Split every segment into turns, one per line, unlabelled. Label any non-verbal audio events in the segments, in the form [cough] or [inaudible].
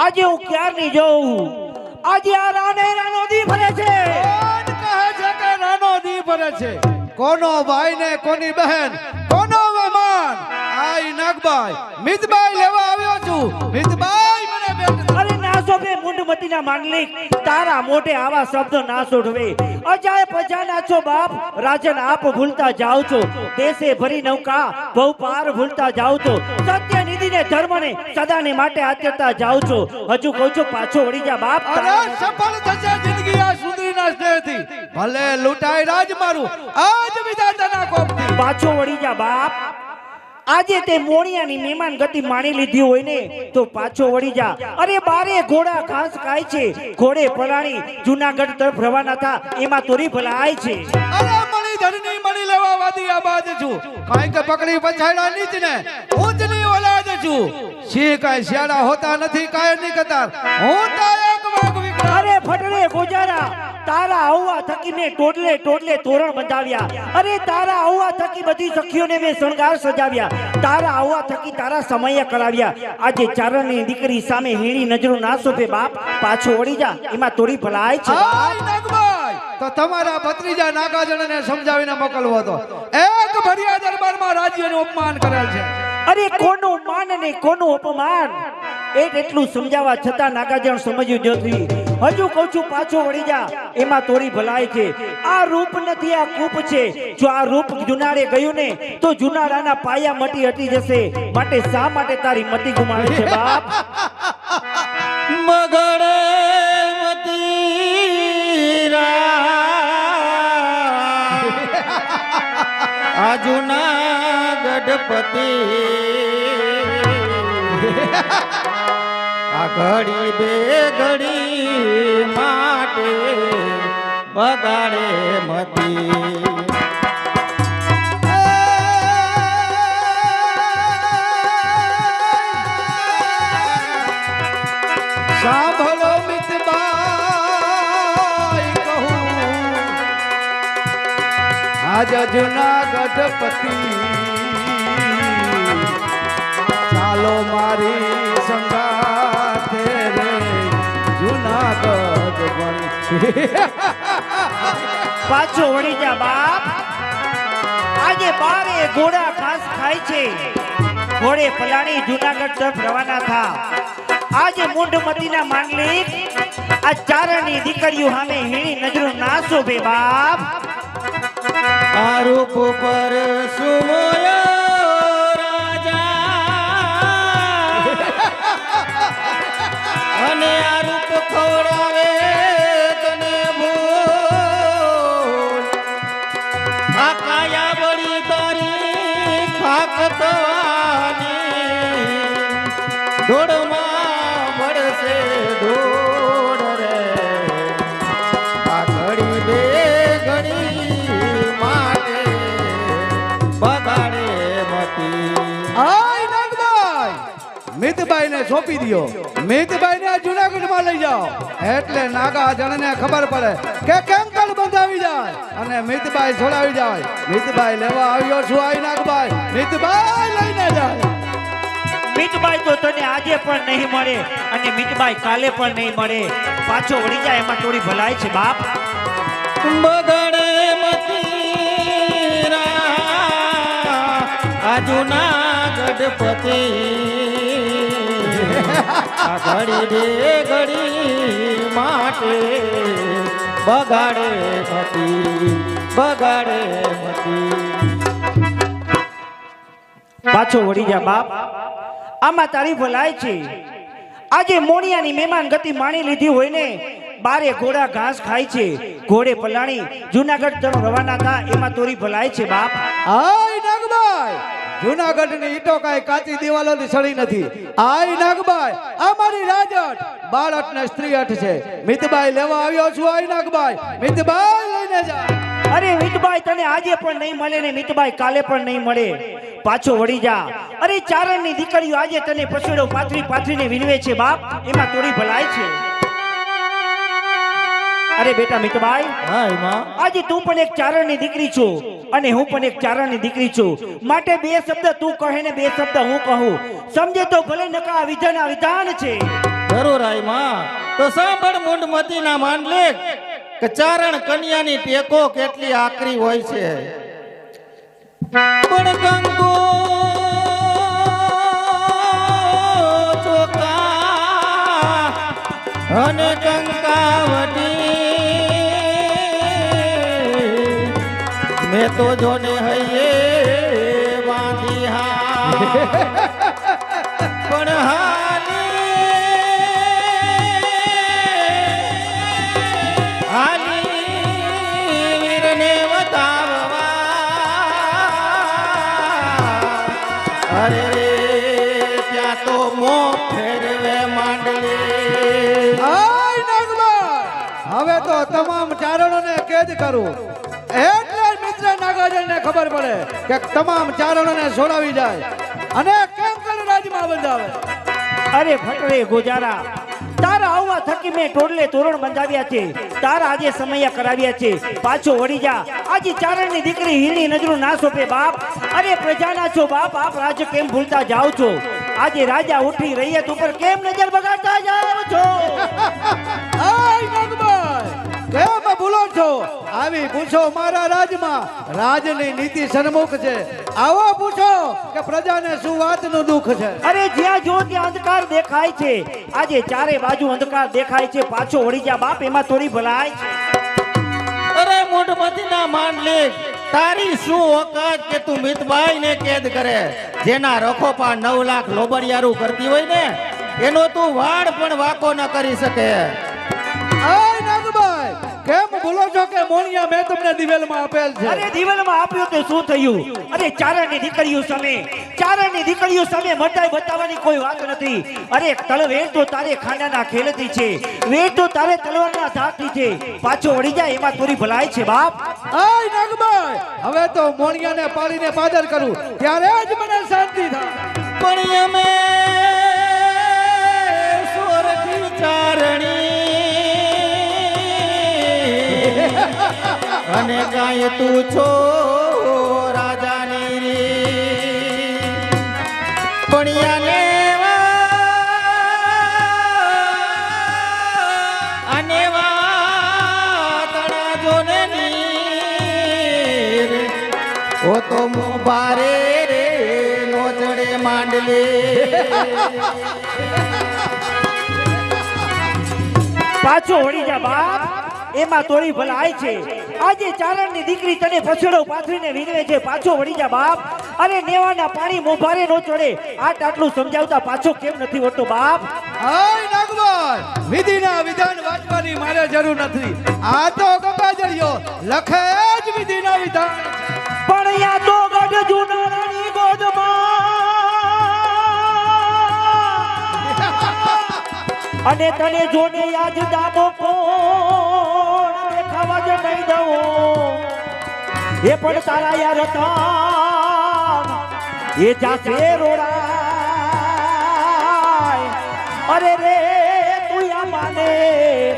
આજે હું ક્યારની જોઉં? આજે આ રાને રાનો દી ભરે છે.
કહે છે કે રાનો દી ભરે છે? કોનો ભાઈ ને કોની બહેન? કોનો મહેમાન? આઈ નાગબાઈ, મિતભાઈ લેવા આવ્યો છું. બેટ
શોભે મુંડમતીના માંગલિક તારા મોઢે આવા શબ્દ ના સોઢવે અજાય પજાના છો બાપ રાજન આપ ભૂલતા જાઓ છો. દેશે ભરી નૌકા બહુ પાર ભૂલતા જાઓ છો. સત્ય નિધિને ધર્મને સદાને માટે આચરતા જાઓ છો. હજુ કહું છું પાછો વળી જા બાપ
અરે સફળ થશે જિંદગી આ સુધીના સ્નેહથી ભલે લૂંટાય રાજ મારું આજ વિધાતાના કોપથી.
પાછો વળી જા બાપ આજે તે મોણિયાની મહેમાન ગતિ માણી લીધી હોય ને તો પાછો વળી જા. અરે બારે ઘોડા ઘાસ ખાય છે. ઘોડે પલાણી જુનાગઢ તરફ રવાના થા. એમાં તોરી ભલાય છે.
અરે મણી ધરની મણી લેવા વાદી આબાદ છું. કે પકડી પછાડા નીચ ને ઊંચની ઓલાદ છું. શી કાંઈ શિયાળા હોતા નથી કાયરની કતાર હું તો એક વાગ વિકરા
અરે ફટડે ગોજારા. તારા આવવા થકી મેં ટોટલે ટોટલે તોરણ બંધાવ્યા. અરે તારા આવવા થકી બધી સખીઓને મેં શણગાર સજાવ્યા. તારા આવવા થકી તારા સમય કરાવ્યા. આજે ચારણની દીકરી સામે હીણી નજરો ના શોભે બાપ પાછો વળી જા. એમાં તોરી ભલાય છે
તો તમારા ભત્રીજા નાગાજણને સમજાવીને મોકલવો હતો. એક ભરિયા દરબારમાં રાજ્યનું અપમાન કરેલ છે.
અરે કોનું માન ને કોનું અપમાન? એ એટલું સમજાવવા છતાં નાગાજણ સમજ્યું નથી. હજુ કહું છું, પાછો વળી જા. એમાં તોરી ભલાઈ છે. આ રૂપ નથી, આ કૂપ છે. જો આ રૂપ જુનાડે ગયું ને, તો જુનાડાના પાયા મટી હટી જશે. માટે શા માટે તારી મતી ગુમાવે છે, બાપ? [laughs]
મગડે જૂના ગઢપતિ આ ઘડી બે ઘડી માટે બગાડે મતી.
આજ જુનાગઢ પતિ. ચાલો મારી સંગાથે [laughs]
પાછો વળી જા બાપ. આજે બારે ઘોડા ઘાસ ખાય છે. ઘોડે પલાણી જુનાગઢ તરફ રવાના થા. આજે મુંડમતીના માંડલિક આ ચારણની દીકરીઓ સામે હીણી નજરો ના શોભે બાપ.
આરોપ પર રે. આ ઘડી બે ઘડી માટે બગાડે મતી
મિતભાઈ ને સોંપી દ્યો. મિતબાઈ ને જુનાગઢમાં લઈ જાઓ. એટલે નાગા જણને ખબર પડે કે કેમ કલ બંધાવી જાય? અને મિતભાઈ છોડાવી જાય. મિતભાઈ લેવા આવ્યો છું આઈ નાગભાઈ. મિતભાઈ લઈને જાય.
મિતભાઈ તો તને આજે પણ નહીં મળે અને મિતભાઈ કાલે પણ નહીં મળે. પાછો વળી જાય એમાં થોડી ભલાય છે બાપ.
બગડે મતીરા આ જૂના ગઢપતિ આ ઘડી રે ઘડી માટે બગાડે મતી બગાડે મતી
પાછો વળી જા બાપ. આમાં તારી ભલાય છે. આજે મોણિયાની મહેમાન ગતિ માણી લીધી હોય ને બારે ઘોડા ઘાસ ખાય છે. ઘોડે પલાણી જુનાગઢ તરફ રવાના થા એમાં તોરી ભલાય છે બાપ.
હાય નાગબાઈ જુનાગઢની ઈટો કાંઈ કાચી દિવાલોની સળી નથી. આઈ નાગબાઈ આ મારી રાજટ બાળક ને સ્ત્રી અઠ છે. મિતબાઈ લેવા આવ્યો છું, આય નાગબાઈ. મિતબાઈ લઈને જાય
અરે મિતબાઈ તને આજે પણ નહીં મળે ને મિતબાઈ કાલે પણ નહીં મળે. પાછો વળી જા. અરે ચારણની દીકરીઓ આજે તને પછેડો પાથરી પાથરીને વિનવે છે બાપ. એમાં તોરી ભલાય છે. અરે બેટા મિતભાઈ
હા એમાં?
આજે તું પણ એક ચારણની દીકરી છો અને હું પણ એક ચારણની દીકરી છું. માટે બે શબ્દ તું કહે ને બે શબ્દ હું કહું. સમજે તો ભલે નકા વિધાન વિધાન છે.
ખરું રાયમાં તો સાંભળ મૂંડમતી ના કે ચારણ કન્યાની ટેકો કેટલી આકરી હોય છે. પણ ચોકા અને કંકાવટી તો જોને હૈયે બાંધી હા પણ હાલી હાલી વીરને બતાવવા. અરે ત્યાં તો મો
હવે તો તમામ ચારણોને કેદ કરું. એટલે જ મિત્ર નાગાર્જુનને ખબર પડે કે તમામ ચારણોને છોડાવી જાય. અને કેમ કરે રાજમાં બંધાવે.
અરે ફટરે ગોજારા તારા આવવા થકી મેં ટોડલે તોરણ બંધાવ્યા છે. તારા આજે સમયા કરાવ્યા છે. પાછો વળી જા. આજે ચારણની દીકરી હીની નજરો ના સોપે બાપ. અરે પ્રજાના છો બાપ આપ રાજ કેમ ભૂલતા જાઓ છો? આજે રાજા ઉઠી રૈયત ઉપર કેમ નજર બગાડતા જાઓ છો? [laughs]
આય નાગભાઈ કેમ ભૂલો છો? આવી પૂછો મારા રાજમાં. રાજની નીતિ સન્મુખ છે. આવો પૂછો કે પ્રજાને શું વાતનું દુઃખ છે?
અરે જ્યાં જો ત્યાં અંધકાર દેખાય છે. આજે ચારે બાજુ અંધકાર દેખાય છે. પાછો વળી જા બાપ એમાં થોડી ભલાય છે.
અરે મૂઢમતી ના માંડલિક તારી શું ઓકાત કે તું મિતભાઈ ને કેદ કરે? જેના રખોપા નવ લાખ લોબરિયારું કરતી હોય ને એનો તું વાળ પણ વાકો ન કરી શકે.
ભૂલો છો કે મોણિયા મેં તમને દિવેલમાં આપેલ છે?
અરે દિવેલમાં આપ્યું તો શું થયું? અરે ચારણની દીકરીઓ સામે ચારણની દીકરીઓ સામે મટાઈ બતાવવાની કોઈ વાત નથી. અરે તલવેર તો તારે ખાનાના ખેલતી છે વેર તો તારે તલવારના ધાકથી છે. પાછો વળી જાય એમાં તોરી ભલાય છે બાપ.
આય નાગભાઈ હવે તો મોણિયાને પાડીને પાદર કરું. ત્યારે જ મને શાંતિ થાય.
પણ અમે સોરઠી ચારણી અને ગાય તું છો રાજાની રી. પણિયાને અને વાતણા જોને નીર. ઓ તો મુબારે રે નો ચડે માંડલે
પાછો વળી જા બાપ એમાં તોરી ભલાય છે આજે ચારણની દીકરી તને પછડો પાથરીને વિનવે છે. પાછો વળી જા બાપ. અરે નેવાના પાણી મોભારે નો ચડે. આટ આટલું સમજાવતા પાછો કેમ નથી વળતો બાપ?
આય નાગભાઈ. વિધિના વિધાન વાંચવાની મારે જરૂર નથી. આ તો ગંગાજળિયો લખે જ વિધિના વિધાન.
પણ યા તો ગઢ જુનારાની ગોદમાં. અને તને જોને યાદ દાબો કોણ? એ પણ તારા યાર હતા એ જાશે રોડાય. અરે રે તું યા માને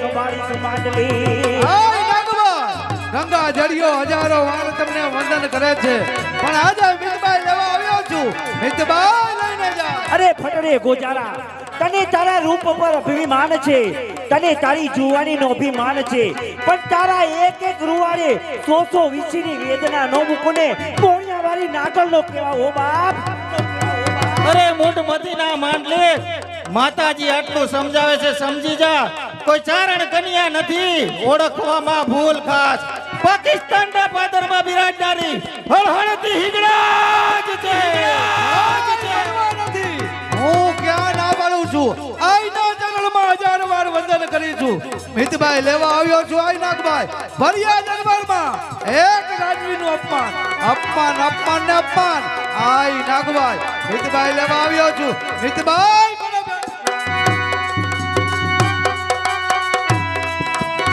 સંભાળી સંભાળલી.
ગંગા જડિયો હજારો વાર તમને વંદન કરે છે. પણ આજે મિતભાઈ લેવા આવ્યો છું. મિતભાઈ લઈને જા.
અરે ફટરે ગોજારા તને તારા રૂપ પર અભિમાન છે. તને તારી જુવાનીનો અભિમાન છે. પણ તારા એક એક રૂવાડે સો સો વીસીની વેદના નો મૂકુને કોણિયા વાળી નાગલનો કેવા હો બાપ!
અરે મૂઢમતી ના માંડલે માતાજી આટલું સમજાવે છે, સમજી જા. કોઈ ચારણ કન્યા નથી. ઓળખવામાં ભૂલ ખાસ. પાકિસ્તાન ના પાદરમાં બિરાજનારી હળહળતી હિંગળા જ છે.
છું મિતભાઈ લેવા આવ્યો છું આઈ નાગભાઈ. ભર્યા દરબારમાં. એક રાજવીનું અપમાન. અપમાન અપમાન ને અપમાન. આઈ નાગભાઈ મિતભાઈ લેવા આવ્યો છું. મિતભાઈ બે-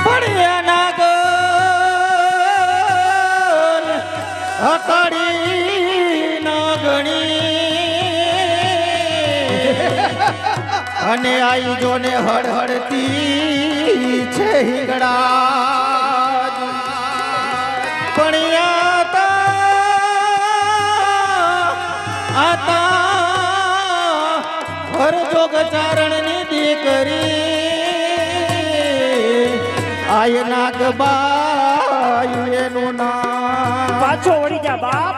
પડ્યા અકડી નાગણી. [laughs] અને આઈ જોને હળહળતી છે હિંગડા પણ આતા હરજોગ ચારણની દીકરી. આય નાગબાઈ એનું નામ.
પાછો વળી જા બાપ.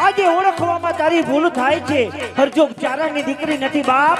આજે ઓળખવામાં તારી ભૂલ થાય છે. હરજોગ ચારણની દીકરી નથી બાપ.